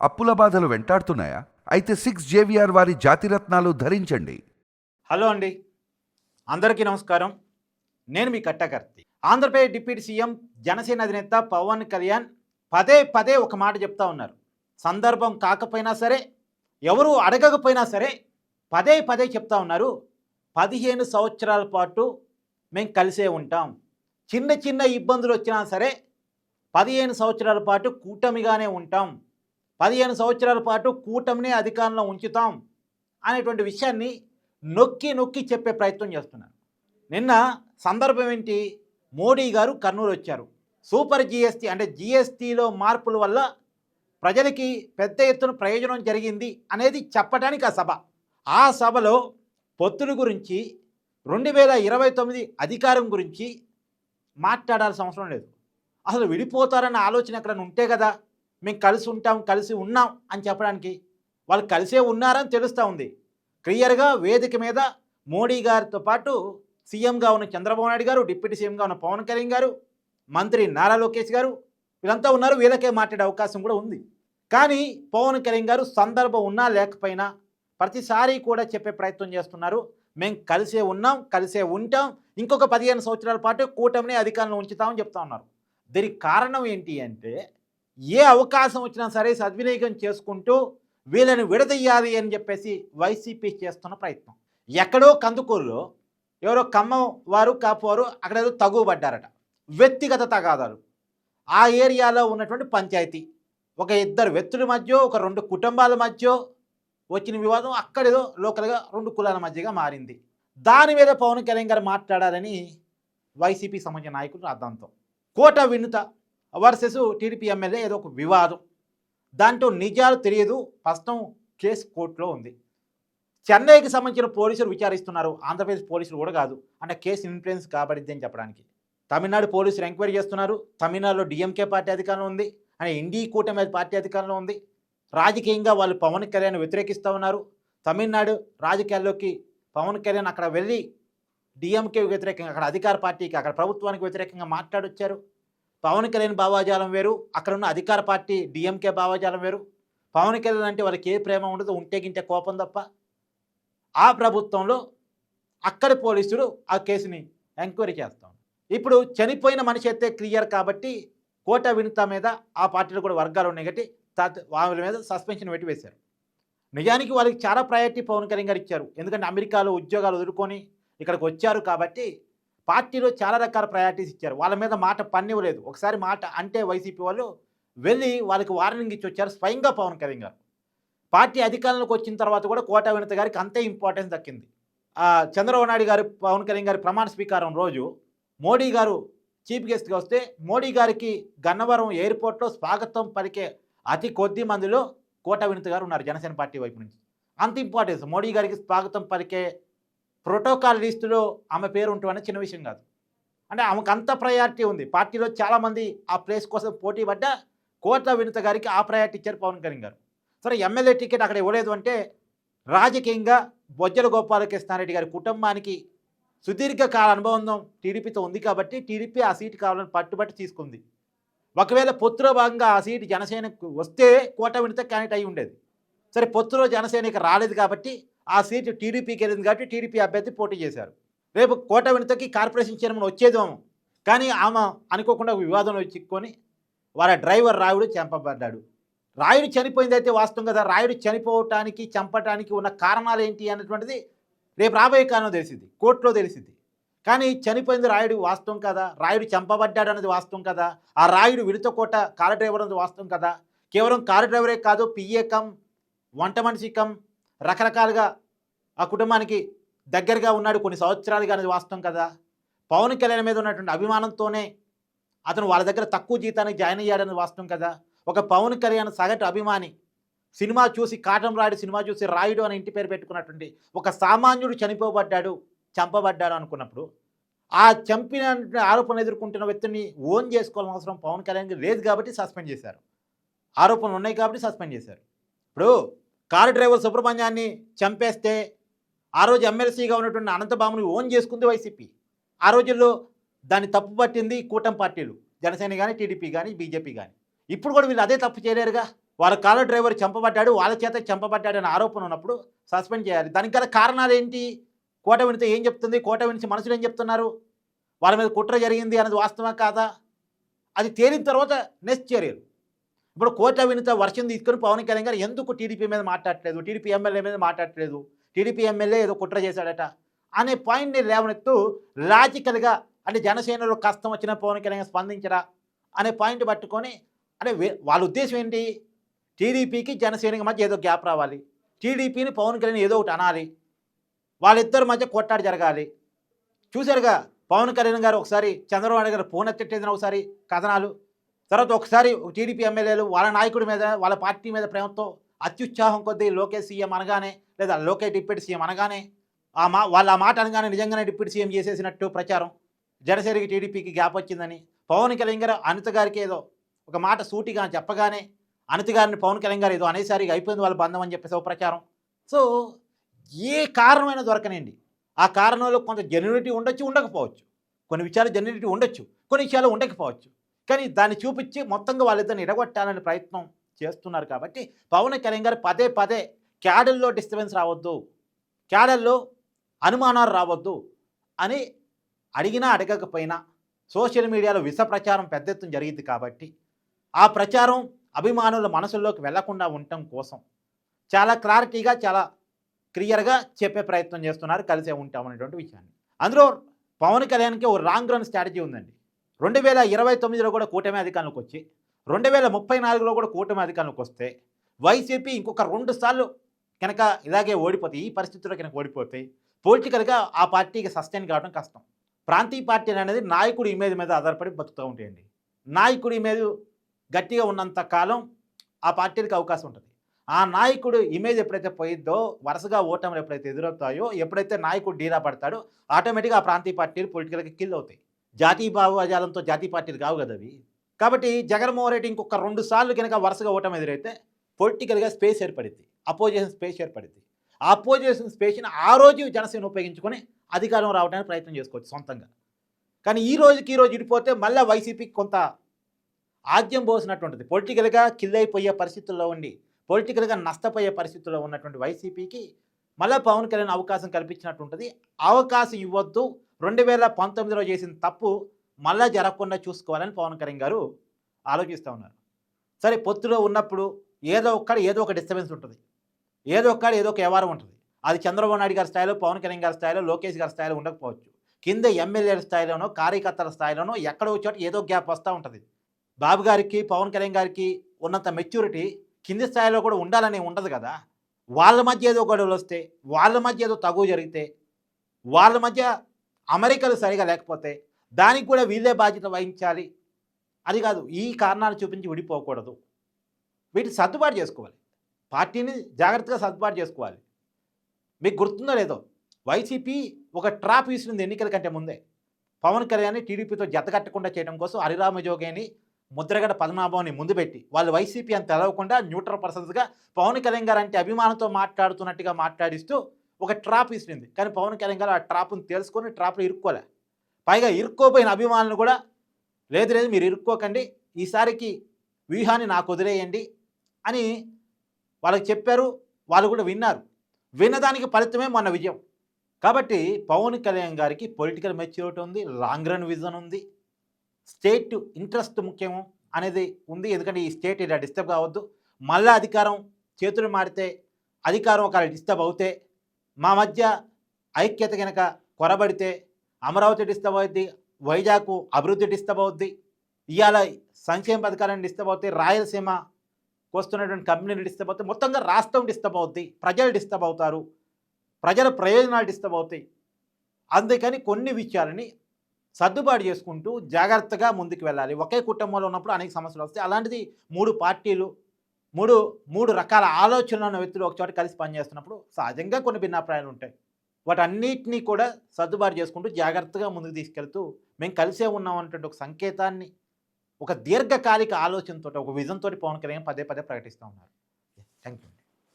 అప్పుల బాధలు వెంటాడుతున్నాయా? అయితే సిక్స్ జేవిఆర్ వారి జాతిరత్నాలు ధరించండి. హలో అండి. అందరికీ నమస్కారం. నేను మీ కట్టకర్తి. ఆంధ్రప్రదేశ్ డిప్యూటీ సీఎం జనసేన అధినేత పవన్ కళ్యాణ్ పదే పదే ఒక మాట చెప్తా ఉన్నారు. సందర్భం కాకపోయినా సరే ఎవరు అడగకపోయినా సరే పదే పదే చెప్తా ఉన్నారు. పదిహేను సంవత్సరాల పాటు మేము కలిసే ఉంటాం. చిన్న చిన్న ఇబ్బందులు వచ్చినా సరే పదిహేను సంవత్సరాల పాటు కూటమిగానే ఉంటాం. పదిహేను సంవత్సరాల పాటు కూటమిని అధికారంలో ఉంచుతాం అనేటువంటి విషయాన్ని నొక్కి నొక్కి చెప్పే ప్రయత్నం చేస్తున్నారు. నిన్న సందర్భం ఏంటి? మోడీ గారు కర్నూలు వచ్చారు. సూపర్ జిఎస్టీ అంటే జిఎస్టీలో మార్పుల వల్ల ప్రజలకి పెద్ద ఎత్తున ప్రయోజనం జరిగింది అనేది చెప్పడానికి ఆ సభ. ఆ సభలో పొత్తుల గురించి రెండు వేల ఇరవై తొమ్మిది అధికారం గురించి మాట్లాడాల్సిన అవసరం లేదు. అసలు విడిపోతారన్న ఆలోచన ఎక్కడైనా ఉంటే కదా మేము కలిసి ఉంటాం కలిసి ఉన్నాం అని చెప్పడానికి వాళ్ళు కలిసే ఉన్నారని తెలుస్తూ ఉంది. క్లియర్గా వేదిక మీద మోడీ గారితో పాటు సీఎంగా ఉన్న చంద్రబాబు నాయుడు గారు డిప్యూటీ సీఎంగా ఉన్న పవన్ కళ్యాణ్ గారు మంత్రి నారా లోకేష్ గారు వీళ్ళంతా ఉన్నారు వీళ్ళకే మాట్లాడే అవకాశం కూడా ఉంది. కానీ పవన్ కళ్యాణ్ గారు సందర్భం ఉన్నా లేకపోయినా ప్రతిసారి కూడా చెప్పే ప్రయత్నం చేస్తున్నారు. మేము కలిసే ఉన్నాం కలిసే ఉంటాం ఇంకొక పదిహేను సంవత్సరాల పాటు కూటమిని అధికారంలో ఉంచుతామని చెప్తా ఉన్నారు. దీనికి కారణం ఏంటి అంటే ఏ అవకాశం వచ్చినా సరే సద్వినియోగం చేసుకుంటూ వీళ్ళని విడదీయాలి అని చెప్పేసి వైసీపీ చేస్తున్న ప్రయత్నం. ఎక్కడో కందుకూరులో ఎవరో ఖమ్మం వారు కాపువారు అక్కడ ఏదో తగువబడ్డారట. వ్యక్తిగత తగాదాలు. ఆ ఏరియాలో ఉన్నటువంటి పంచాయతీ. ఒక ఇద్దరు వ్యక్తుల మధ్య ఒక రెండు కుటుంబాల మధ్య వచ్చిన వివాదం అక్కడేదో లోకల్గా రెండు కులాల మధ్యగా మారింది. దాని మీద పవన్ కళ్యాణ్ గారు మాట్లాడాలని వైసీపీ సంబంధించిన నాయకులు అర్థంతో కోట వినుత వర్సెస్ టీడీపీ ఎమ్మెల్యే ఏదో ఒక వివాదం. దాంట్లో నిజాలు తెలియదు. ప్రస్తుతం కేసు కోర్టులో ఉంది. చెన్నైకి సంబంధించిన పోలీసులు విచారిస్తున్నారు. ఆంధ్రప్రదేశ్ పోలీసులు కూడా కాదు. అంటే కేసు ఇన్ఫ్లుయెన్స్ కాబడింది అని చెప్పడానికి. తమిళనాడు పోలీసులు ఎంక్వైరీ చేస్తున్నారు. తమిళనాడులో డిఎంకే పార్టీ అధికారంలో ఉంది. అని ఇండి కూటమి పార్టీ అధికారంలో ఉంది. రాజకీయంగా వాళ్ళు పవన్ కళ్యాణ్ వ్యతిరేకిస్తూ ఉన్నారు. తమిళనాడు రాజకీయాల్లోకి పవన్ కళ్యాణ్ అక్కడ వెళ్ళి డిఎంకే వ్యతిరేకంగా అక్కడ అధికార పార్టీకి అక్కడ ప్రభుత్వానికి వ్యతిరేకంగా మాట్లాడొచ్చారు. పవన్ కళ్యాణ్ భావాజాలం వేరు అక్కడ ఉన్న అధికార పార్టీ డిఎంకే భావాజాలం వేరు. పవన్ కళ్యాణ్ అంటే వాళ్ళకి ఏ ప్రేమ ఉండదు ఉంటే గింటే కోపం తప్ప. ఆ ప్రభుత్వంలో అక్కడి పోలీసులు ఆ కేసుని ఎంక్వైరీ చేస్తాం. ఇప్పుడు చనిపోయిన మనిషి అయితే క్లియర్ కాబట్టి కోట వినుత మీద ఆ పార్టీలో కూడా వర్గాలు ఉన్నాయి కాబట్టి వాళ్ళ మీద సస్పెన్షన్ పెట్టి వేశారు. నిజానికి వాళ్ళకి చాలా ప్రయారిటీ పవన్ కళ్యాణ్ గారు ఇచ్చారు. ఎందుకంటే అమెరికాలో ఉద్యోగాలు వదులుకొని ఇక్కడికి వచ్చారు కాబట్టి పార్టీలో చాలా రకాల ప్రయారిటీస్ ఇచ్చారు. వాళ్ళ మీద మాట పన్నివ్వలేదు. ఒకసారి మాట అంటే వైసీపీ వాళ్ళు వెళ్ళి వాళ్ళకి వార్నింగ్ ఇచ్చి వచ్చారు. స్వయంగా పవన్ కళ్యాణ్ గారు. పార్టీ అధికారంలోకి వచ్చిన తర్వాత కూడా కోట వినత గారికి అంతే ఇంపార్టెన్స్ దక్కింది. చంద్రబాబు నాయుడు గారు పవన్ కళ్యాణ్ గారి ప్రమాణ స్వీకారం రోజు మోడీ గారు చీఫ్ గెస్ట్గా వస్తే మోడీ గారికి గన్నవరం ఎయిర్పోర్ట్లో స్వాగతం పలికే అతి కొద్ది మందిలో కోట వినత గారు ఉన్నారు జనసేన పార్టీ వైపు నుంచి. అంత ఇంపార్టెన్స్ మోడీ గారికి స్వాగతం పలికే ప్రోటోకాల్ లిస్టులో ఆమె పేరు ఉంటుంది చిన్న విషయం కాదు. అంటే ఆమెకు అంత ప్రయారిటీ ఉంది. పార్టీలో చాలామంది ఆ ప్లేస్ కోసం పోటీ పడ్డ కోట్ల వినత గారికి ఆ ప్రయారిటీ ఇచ్చారు పవన్ కళ్యాణ్ గారు. సరే ఎమ్మెల్యే టికెట్ అక్కడ ఇవ్వలేదు అంటే రాజకీయంగా బొజ్జల గోపాలకృష్ణారెడ్డి గారి కుటుంబానికి సుదీర్ఘకాల అనుభవం టీడీపీతో ఉంది కాబట్టి టీడీపీ ఆ సీటు కావాలని పట్టుబట్టి తీసుకుంది. ఒకవేళ పొత్తులో భాగంగా ఆ సీటు జనసేనకు వస్తే కోట వినత క్యాండిడేట్ అయి ఉండేది. సరే పొత్తులో జనసేనకి రాలేదు కాబట్టి ఆ సీటు టీడీపీకి వెళ్ళింది కాబట్టి టీడీపీ అభ్యర్థి పోటీ చేశారు. రేపు కోట వెనుతకి కార్పొరేషన్ చైర్మన్ వచ్చేదేమో. కానీ ఆమె అనుకోకుండా వివాదంలో చిక్కుకొని వాళ్ళ డ్రైవర్ రాయుడు చంపబడ్డాడు. రాయుడు చనిపోయింది అయితే వాస్తవం కదా. రాయుడు చనిపోవటానికి చంపటానికి ఉన్న కారణాలు ఏంటి అన్నటువంటిది రేపు రాబోయే కారణం తెలిసింది. కోర్టులో తెలిసింది. కానీ చనిపోయింది రాయుడు వాస్తవం కదా. రాయుడు చంపబడ్డాడు అన్నది వాస్తవం కదా. ఆ రాయుడు విడతకోట కారు డ్రైవర్ అనేది వాస్తవం కదా. కేవలం కారు డ్రైవరే కాదు పిఏ కం వంట మనిషి కం రకరకాలుగా ఆ కుటుంబానికి దగ్గరగా ఉన్నాడు. కొన్ని సంవత్సరాలుగా అనేది వాస్తవం కదా. పవన్ కళ్యాణ్ మీద ఉన్నటువంటి అభిమానంతోనే అతను వాళ్ళ దగ్గర తక్కువ జీతానికి జాయిన్ అయ్యాడని వాస్తవం కదా. ఒక పవన్ కళ్యాణ్ సగటు అభిమాని సినిమా చూసి కాటం రాయుడు సినిమా చూసి రాయుడు అని ఇంటి పేరు పెట్టుకున్నటువంటి ఒక సామాన్యుడు చనిపోబడ్డాడు చంపబడ్డాడు అనుకున్నప్పుడు ఆ చంపిన ఆరోపణలు ఎదుర్కొంటున్న వ్యక్తిని ఓన్ చేసుకోవాల్సిన అవసరం పవన్ కళ్యాణ్కి లేదు కాబట్టి సస్పెండ్ చేశారు. ఆరోపణలు ఉన్నాయి కాబట్టి సస్పెండ్ చేశారు. ఇప్పుడు కారు డ్రైవర్ సుబ్రహ్మణ్యాన్ని చంపేస్తే ఆ రోజు ఎమ్మెల్సీగా ఉన్నటువంటి అనంతబాబుని ఓన్ చేసుకుంది వైసీపీ. ఆ రోజుల్లో దాన్ని తప్పు పట్టింది కూటమి పార్టీలు. జనసేన కానీ టీడీపీ కానీ బీజేపీ కానీ ఇప్పుడు కూడా వీళ్ళు అదే తప్పు చేయలేరుగా. వాళ్ళ కారు డ్రైవర్ చంపబడ్డాడు వాళ్ళ చేత చంపబడ్డాడు అనే ఆరోపణ ఉన్నప్పుడు సస్పెండ్ చేయాలి. దానికి గల కారణాలు ఏంటి? కోట వినితే ఏం చెప్తుంది? కోట వినిచి మనుషులు ఏం చెప్తున్నారు? వాళ్ళ మీద కుట్ర జరిగింది అన్నది వాస్తవం కాదా? అది తేలిన తర్వాత నెక్స్ట్ చర్యలు. ఇప్పుడు కోట వినిత వర్షం తీసుకొని పవన్ కళ్యాణ్ గారు ఎందుకు టీడీపీ మీద మాట్లాడలేదు టీడీపీ ఎమ్మెల్యే మీద మాట్లాడలేదు టీడీపీ ఎమ్మెల్యే ఏదో కుట్ర చేశాడట అనే పాయింట్ని లేవనెత్తూ లాజికల్గా అంటే జనసేనలో కష్టం వచ్చిన పవన్ కళ్యాణ్ స్పందించరా అనే పాయింట్ పట్టుకొని అంటే వాళ్ళ ఉద్దేశం ఏంటి? టీడీపీకి జనసేనకి మధ్య ఏదో గ్యాప్ రావాలి. టీడీపీని పవన్ కళ్యాణ్ ఏదో ఒకటి అనాలి. వాళ్ళిద్దరి మధ్య కొట్టాడు జరగాలి. చూశారుగా పవన్ కళ్యాణ్ గారు ఒకసారి చంద్రబాబు నాయుడు గారు ఫోన్ ఎత్తేసిన ఒకసారి కథనాలు. తర్వాత ఒకసారి టీడీపీ ఎమ్మెల్యేలు వాళ్ళ నాయకుడి మీద వాళ్ళ పార్టీ మీద ప్రేమతో అత్యుత్సాహం కొద్దీ లోకేష్ సీఎం అనగానే లేదా లోకేష్ డిప్యూటీ సీఎం అనగానే ఆ మా వాళ్ళ మాట అనగానే నిజంగానే డిప్యూటీ సీఎం చేసేసినట్టు ప్రచారం జనసేనకి టీడీపీకి గ్యాప్ వచ్చిందని పవన్ కళ్యాణ్ గారు అనిత గారికి ఏదో ఒక మాట సూటిగా చెప్పగానే అనిత గారిని పవన్ కళ్యాణ్ గారు ఏదో అనేసరికి అయిపోయింది వాళ్ళ బంధం అని చెప్పేసి ప్రచారం. సో ఏ కారణమైనా దొరకనండి. ఆ కారణంలో కొంత జెన్యునిటీ ఉండొచ్చు ఉండకపోవచ్చు. కొన్ని విషయాలు జెన్యునిటీ ఉండొచ్చు కొన్ని విషయాలు ఉండకపోవచ్చు. కానీ దాన్ని చూపించి మొత్తంగా వాళ్ళిద్దరిని ఇరగొట్టాలని ప్రయత్నం చేస్తున్నారు కాబట్టి పవన్ కళ్యాణ్ గారు పదే పదే క్యాడల్లో డిస్టర్బెన్స్ రావద్దు క్యాడల్లో అనుమానాలు రావద్దు అని అడిగినా అడగకపోయినా సోషల్ మీడియాలో విష ప్రచారం పెద్ద ఎత్తున జరిగింది కాబట్టి ఆ ప్రచారం అభిమానుల మనసుల్లోకి వెళ్ళకుండా ఉండటం కోసం చాలా క్లారిటీగా చాలా క్లియర్గా చెప్పే ప్రయత్నం చేస్తున్నారు కలిసే ఉంటామనేటువంటి విషయాన్ని. అందులో పవన్ కళ్యాణ్కి ఒక రాంగ్ రన్ స్ట్రాటజీ ఉందండి. రెండు వేల ఇరవై తొమ్మిదిలో కూడా కూటమి అధికారంలోకి వచ్చి రెండు వేల ముప్పై నాలుగులో కూడా కూటమి అధికారంలోకి వస్తే వైసీపీ ఇంకొక రెండు సార్లు కనుక ఇలాగే ఓడిపోతాయి ఈ పరిస్థితుల్లో కనుక ఓడిపోతే పొలిటికల్గా ఆ పార్టీకి సస్టైన్ కావడం కష్టం. ప్రాంతీయ పార్టీలు అనేది నాయకుడి ఇమేజ్ మీద ఆధారపడి బతుకుతూ ఉంటాయండి. నాయకుడి ఇమేజ్ గట్టిగా ఉన్నంత కాలం ఆ పార్టీలకు అవకాశం ఉంటుంది. ఆ నాయకుడు ఇమేజ్ ఎప్పుడైతే పోయిద్దో వరుసగా ఓటములు ఎప్పుడైతే ఎదురవుతాయో ఎప్పుడైతే నాయకుడు డీలా పడతాడో ఆటోమేటిక్గా ఆ ప్రాంతీయ పార్టీలు పొలిటికల్గా కిల్ అవుతాయి. జాతీయ భావజాలంతో జాతీయ పార్టీలు కావు కదా అవి. కాబట్టి జగన్మోహన్ రెడ్డి ఇంకొక రెండు సార్లు కనుక వరుసగా ఓటమి ఎదురైతే పొలిటికల్గా స్పేస్ ఏర్పడింది అపోజిషన్ స్పేస్ ఏర్పడింది ఆ అపోజిషన్ స్పేస్ని ఆ రోజు జనసేన ఉపయోగించుకొని అధికారం రావడానికి ప్రయత్నం చేసుకోవచ్చు సొంతంగా. కానీ ఈ రోజుకి ఈ రోజు ఇడిపోతే మళ్ళీ వైసీపీకి కొంత ఆద్యం పోసినటువంటిది. పొలిటికల్గా కిల్లైపోయే అయిపోయే పరిస్థితుల్లో ఉండి పొలిటికల్గా నష్టపోయే పరిస్థితుల్లో ఉన్నటువంటి వైసీపీకి మళ్ళీ పవన్ కళ్యాణ్ అవకాశం కల్పించినట్టు ఉంటుంది అవకాశం ఇవ్వద్దు. రెండు వేల పంతొమ్మిదిలో చేసిన తప్పు మళ్ళా జరగకుండా చూసుకోవాలని పవన్ కళ్యాణ్ గారు ఆలోచిస్తూ ఉన్నారు. సరే పొత్తులో ఉన్నప్పుడు ఏదో ఒక్కడ ఏదో ఒక డిస్టర్బెన్స్ ఉంటుంది. ఏదో ఒక్కడ ఏదో ఒక వ్యవహారం ఉంటుంది. అది చంద్రబాబు నాయుడు గారి స్థాయిలో పవన్ కళ్యాణ్ గారి స్థాయిలో లోకేష్ గారి స్థాయిలో ఉండకపోవచ్చు. కింద ఎమ్మెల్యేల స్థాయిలోనో కార్యకర్తల స్థాయిలోనో ఎక్కడో చోట ఏదో గ్యాప్ వస్తూ ఉంటుంది. బాబు గారికి పవన్ కళ్యాణ్ గారికి ఉన్నంత మెచ్యూరిటీ కింది స్థాయిలో కూడా ఉండాలని ఉండదు కదా. వాళ్ళ మధ్య ఏదో గొడవలు వస్తే వాళ్ళ మధ్య ఏదో తగువ జరిగితే వాళ్ళ మధ్య అమెరికలు సరిగా లేకపోతే దానికి కూడా వీళ్ళే బాధ్యత వహించాలి. అది కాదు ఈ కారణాలు చూపించి విడిపోకూడదు. వీటిని సర్దుబాటు చేసుకోవాలి. పార్టీని జాగ్రత్తగా సర్దుబాటు చేసుకోవాలి. మీకు గుర్తుందో లేదో వైసీపీ ఒక ట్రాప్ ఇస్తుంది ఎన్నికల కంటే ముందే. పవన్ కళ్యాణ్ టీడీపీతో జతకట్టకుండా చేయడం కోసం హరిరామ జోగేని ముద్రగడ పద్మనాభాన్ని ముందు పెట్టి వాళ్ళు వైసీపీ అని తెలవకుండా న్యూట్రల్ పర్సన్స్గా పవన్ కళ్యాణ్ గారు అంటే అభిమానంతో మాట్లాడుతున్నట్టుగా మాట్లాడిస్తూ ఒక ట్రాప్ విసిరింది కానీ పవన్ కళ్యాణ్ గారు ఆ ట్రాప్ను తెలుసుకొని ట్రాప్లో ఇరుక్కోలే. పైగా ఇరుక్కోపోయిన అభిమానులు కూడా లేదు లేదు మీరు ఇరుక్కోకండి. ఈసారికి వ్యూహాన్ని నాకు వదిలేయండి అని వాళ్ళకి చెప్పారు. వాళ్ళు కూడా విన్నారు. విన్నదానికి ఫలితమే మన విజయం. కాబట్టి పవన్ కళ్యాణ్ గారికి పొలిటికల్ మెచ్యూరిటీ ఉంది లాంగ్ రన్ విజన్ ఉంది స్టేట్ ఇంట్రెస్ట్ ముఖ్యము అనేది ఉంది. ఎందుకంటే ఈ స్టేట్ ఇలా డిస్టర్బ్ కావద్దు. మళ్ళీ అధికారం చేతులు మారితే అధికారం ఒకవేళ డిస్టర్బ్ అవుతే మా మధ్య ఐక్యత కనుక కొరబడితే అమరావతి డిస్టర్బ్ అవుద్ది వైజాగ్ అభివృద్ధి డిస్టర్బ్ అవుద్ది ఇవాళ సంక్షేమ పథకాలను డిస్టర్బ్ అవుతాయి రాయలసీమ వస్తున్నటువంటి కంపెనీలు డిస్టర్బ్ అవుతాయి మొత్తంగా రాష్ట్రం డిస్టర్బ్ అవుద్ది ప్రజలు డిస్టర్బ్ అవుతారు ప్రజల ప్రయోజనాలు డిస్టర్బ్ అవుతాయి అందుకని కొన్ని విషయాలని సర్దుబాటు చేసుకుంటూ జాగ్రత్తగా ముందుకు వెళ్ళాలి. ఒకే కుటుంబంలో ఉన్నప్పుడు అనేక సమస్యలు వస్తాయి. అలాంటిది మూడు పార్టీలు మూడు మూడు రకాల ఆలోచనలు ఉన్న వ్యక్తులు ఒక చోట కలిసి పనిచేస్తున్నప్పుడు సహజంగా కొన్ని భిన్నాభిప్రాయాలు ఉంటాయి. వాటన్నిటినీ కూడా సర్దుబాటు చేసుకుంటూ జాగ్రత్తగా ముందుకు తీసుకెళ్తూ మేము కలిసే ఉన్నాం అనేటువంటి ఒక సంకేతాన్ని ఒక దీర్ఘకాలిక ఆలోచనతో ఒక విజన్తో పవన్ కళ్యాణ్ పదే పదే ప్రకటిస్తూ ఉన్నారు. Thank you